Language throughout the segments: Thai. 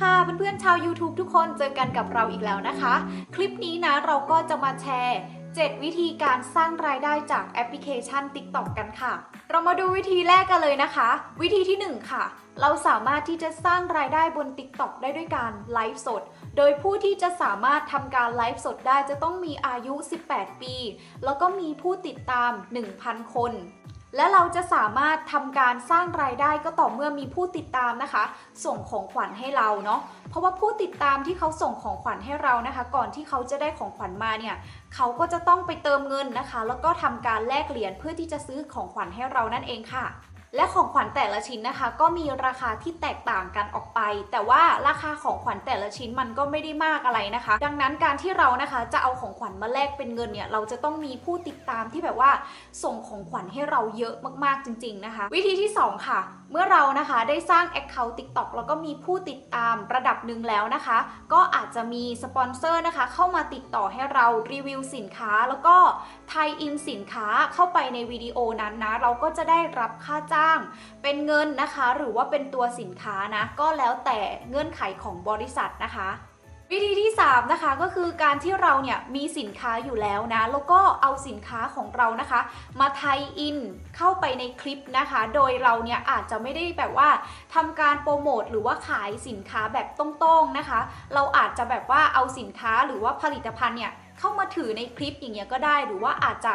ค่ะเพื่อนๆชาว YouTube ทุกคนเจอกันกับเราอีกแล้วนะคะ คลิปนี้นะเราก็จะมาแชร์ 7 วิธีการสร้างรายได้จากแอปพลิเคชัน TikTok กันค่ะ เรามาดูวิธีแรกกันเลยนะคะ วิธีที่ 1 ค่ะ เราสามารถที่จะสร้างรายได้บน TikTok ได้ด้วยการไลฟ์สด โดยผู้ที่จะสามารถทำการไลฟ์สดได้จะต้องมีอายุ 18 ปี แล้วก็มีผู้ติดตาม 1,000 คน และเราจะสามารถทำการสร้างรายได้ก็ต่อเมื่อมีผู้ติดตามนะคะ ส่งของขวัญให้เราเนาะเพราะว่าผู้ติดตามที่เขาส่งของขวัญให้เรานะคะ ก่อนที่เขาจะได้ของขวัญมาเนี่ยเขาก็จะต้องไปเติมเงินนะคะ แล้วก็ทำการแลกเหรียญเพื่อที่จะซื้อของขวัญให้เรานั่นเองค่ะ และของขวัญแต่ละชิ้นนะคะ ก็มีราคาที่แตกต่างกันออกไป แต่ว่าราคาของขวัญแต่ละชิ้นมันก็ไม่ได้มากอะไรนะคะ ดังนั้นการที่เรานะคะจะเอาของขวัญมาแลกเป็นเงินเนี่ยเราจะต้องมีผู้ติดตามที่แบบว่าส่งของขวัญให้เราเยอะมากๆจริง ๆนะคะ วิธีที่สองค่ะ เมื่อเรานะคะได้สร้าง Account TikTok แล้วก็มีผู้ติดตามระดับหนึ่งแล้วนะคะ ก็อาจจะมีสปอนเซอร์นะคะ เข้ามาติดต่อให้เรารีวิวสินค้า แล้วก็ไทยอินสินค้าเข้าไปในวิดีโอนั้นนะ เราก็จะได้รับค่าจ้าง เป็นเงินนะคะ หรือว่าเป็นตัวสินค้านะ ก็แล้วแต่เงื่อนไขของบริษัทนะคะ วิธีที่ 3 นะคะก็คือการที่เราเนี่ยมีสินค้าอยู่แล้วนะ แล้วก็เอาสินค้าของเรานะคะ มาไทยอินเข้าไปในคลิปนะคะ โดยเราเนี่ยอาจจะไม่ได้แบบว่าทำการโปรโมทหรือว่าขายสินค้าแบบตรงๆนะคะ เราอาจจะแบบว่าเอาสินค้าหรือว่าผลิตภัณฑ์เนี่ยเข้ามาถือในคลิปอย่างเงี้ยก็ได้หรือว่าอาจจะ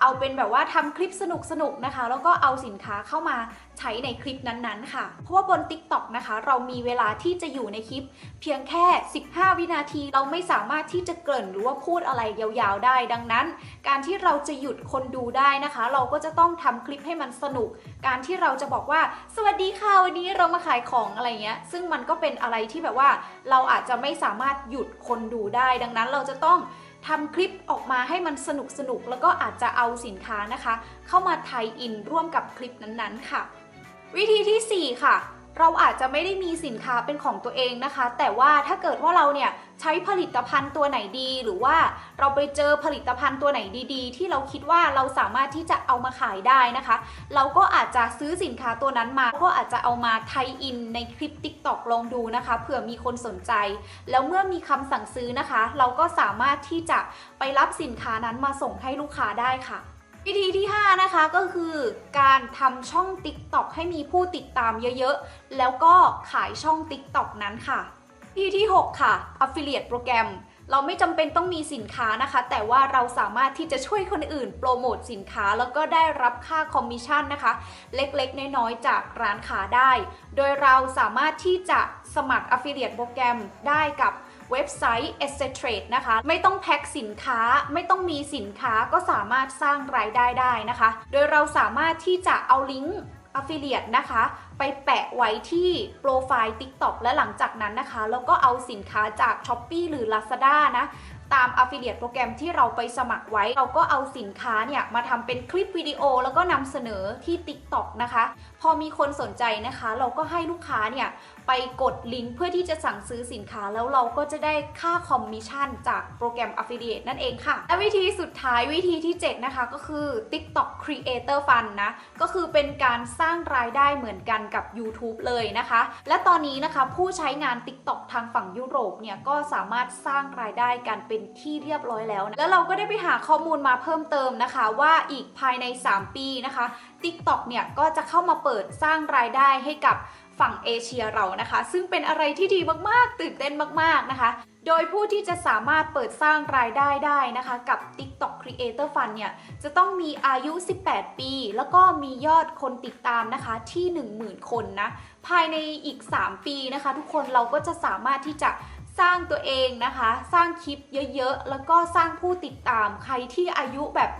เอาเป็นแบบว่าทำคลิปสนุกๆนะคะ แล้วก็เอาสินค้าเข้ามาใช้ในคลิปนั้นๆ ค่ะ เพราะว่าบน TikTok นะคะ เรามีเวลาที่จะอยู่ในคลิป เพียงแค่ 15 วินาที เราไม่สามารถที่จะเกริ่นหรือว่าพูดอะไรยาวๆได้ ดังนั้น การที่เราจะหยุดคนดูได้นะคะ เราก็จะต้องทำคลิปให้มันสนุก การที่เราจะบอกว่า สวัสดีค่ะวันนี้เรามาขายของอะไรเงี้ย ซึ่งมันก็เป็นอะไรที่แบบว่า เราอาจจะไม่สามารถหยุดคนดูได้ ดังนั้นเราจะต้อง ทำคลิปออกมาให้มันสนุกสนุกๆแล้วก็อาจจะเอาสินค้านะคะ เข้ามาไทยอินร่วมกับคลิปนั้นๆค่ะ วิธีที่ 4 ค่ะ เราอาจจะไม่ได้มีสินค้าเป็นของตัวเองนะคะ แต่ว่าถ้าเกิดว่าเราเนี่ย ใช้ผลิตภัณฑ์ตัวไหนดี หรือว่าเราไปเจอผลิตภัณฑ์ตัวไหนดี ๆ ที่เราคิดว่าเราสามารถที่จะเอามาขายได้นะคะ เราก็อาจจะซื้อสินค้าตัวนั้นมา ก็อาจจะเอามาไทยอินในคลิป TikTok ลองดูนะคะเผื่อมีคนสนใจ แล้วเมื่อมีคำสั่งซื้อนะคะ เราก็สามารถที่จะไปรับสินค้านั้นมาส่งให้ลูกค้าได้ค่ะวิธีที่ 5 นะคะก็คือการทำช่อง TikTok ให้มีผู้ติดตามเยอะๆ แล้วก็ขายช่อง TikTok นั้นค่ะ วิธีที่ 6 ค่ะ Affiliate โปรแกรมเราไม่จำเป็นต้องมีสินค้านะคะ แต่ว่าเราสามารถที่จะช่วยคนอื่นโปรโมทสินค้า แล้วก็ได้รับค่าคอมมิชชั่นนะคะ เล็กๆ น้อยๆ จากร้านค้าได้ โดยเราสามารถที่จะสมัคร Affiliate โปรแกรมได้กับเว็บไซต์ e s t r a d e นะคะ ไม่ต้องแพ็คสินค้าไม่ต้องมีสินค้าก็สามารถสร้างรายได้ได้นะคะ โดยเราสามารถที่จะเอาลิงก์ Affiliate นะคะไปแปะไว้ที่โปรไฟล์ TikTok และหลังจากนั้นนะคะ แล้วก็เอาสินค้าจาก s h อ p e e หรือ Lazada นะตาม Affiliate โปรแกรมที่เราไปสมัครไว้ เราก็เอาสินค้าเนี่ย มาทำเป็นคลิปวิดีโอแล้วก็นำเสนอที่ TikTok นะคะ พอมีคนสนใจนะคะ เราก็ให้ลูกค้าเนี่ย ไปกดลิงก์เพื่อที่จะสั่งซื้อสินค้าแล้วเราก็จะได้ค่าคอมมิชชั่นจากโปรแกรม Affiliate นั่นเองค่ะ และวิธีสุดท้ายวิธีที่ 7 นะคะ ก็คือ TikTok Creator Fund นะ ก็คือเป็นการสร้างรายได้เหมือนกันกับ YouTube เลยนะคะ และตอนนี้นะคะผู้ใช้งาน TikTok ทางฝั่งยุโรปเนี่ยก็สามารถสร้างรายได้กันเป็นที่เรียบร้อยแล้วนะแล้วเราก็ได้ไปหาข้อมูลมาเพิ่มเติมนะคะว่าอีกภายใน 3 ปีนะคะ TikTok เนี่ยก็จะเข้ามาเปิดสร้างรายได้ให้กับฝั่งเอเชียเรานะคะ ซึ่งเป็นอะไรที่ดีมากๆ ตื่นเต้นมากๆนะคะ โดยผู้ที่จะสามารถเปิดสร้างรายได้ได้นะคะกับ TikTok Creator Fund เนี่ยจะต้องมีอายุ 18 ปี แล้วก็มียอดคนติดตามนะคะที่ 10,000 คนนะ ภายในอีก 3 ปีนะคะ ทุกคนเราก็จะสามารถที่จะสร้างตัวเองนะคะ สร้างคลิปเยอะๆ แล้วก็สร้างผู้ติดตามใครที่อายุแบบ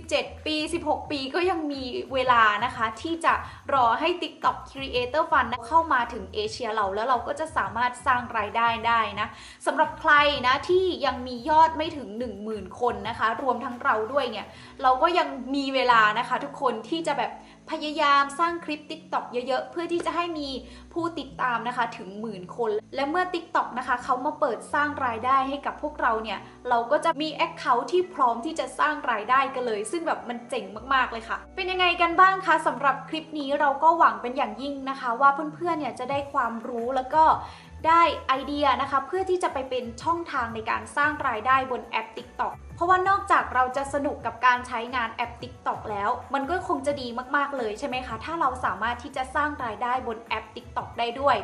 17 ปี 16 ปีก็ยังมีเวลานะคะ ที่จะรอให้ TikTok Creator Fund เข้ามาถึงเอเชียเราแล้วเราก็จะสามารถสร้างรายได้ได้นะสำหรับใครนะที่ยังมียอดไม่ถึง 10,000 คนนะคะ รวมทั้งเราด้วยเนี่ย เราก็ยังมีเวลานะคะทุกคนที่จะแบบพยายามสร้างคลิป TikTok เยอะๆ เพื่อที่จะให้มีผู้ติดตามนะคะถึงหมื่นคน และเมื่อ TikTok นะคะเขามาเปิดสร้างรายได้ให้กับพวกเราเนี่ย เราก็จะมี Account ที่พร้อมที่จะสร้างรายได้กันเลยซึ่งแบบมันเจ๋งมากๆเลยค่ะ เป็นยังไงกันบ้างคะสำหรับคลิปนี้เราก็หวังเป็นอย่างยิ่งนะคะ ว่าเพื่อนๆเนี่ยจะได้ความรู้แล้วก็ได้ไอเดียนะคะ เพื่อที่จะไปเป็นช่องทางในการสร้างรายได้บนแอป TikTok ราะว่านอกจากเราจะสนุกกับการใช้งานแอป TikTok แล้ว มันก็คงจะดีมากๆเลยใช่ไหมคะ ถ้าเราสามารถที่จะสร้างรายได้บนแอป TikTok ได้ด้วย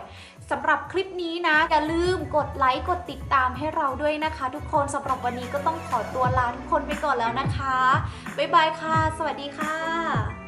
สำหรับคลิปนี้นะอย่าลืมกดไลค์กดติดตามให้เราด้วยนะคะ ทุกคนสำหรับวันนี้ก็ต้องขอตัวลาทุกคนไปก่อนแล้วนะคะบ๊ายบายค่ะ สวัสดีค่ะ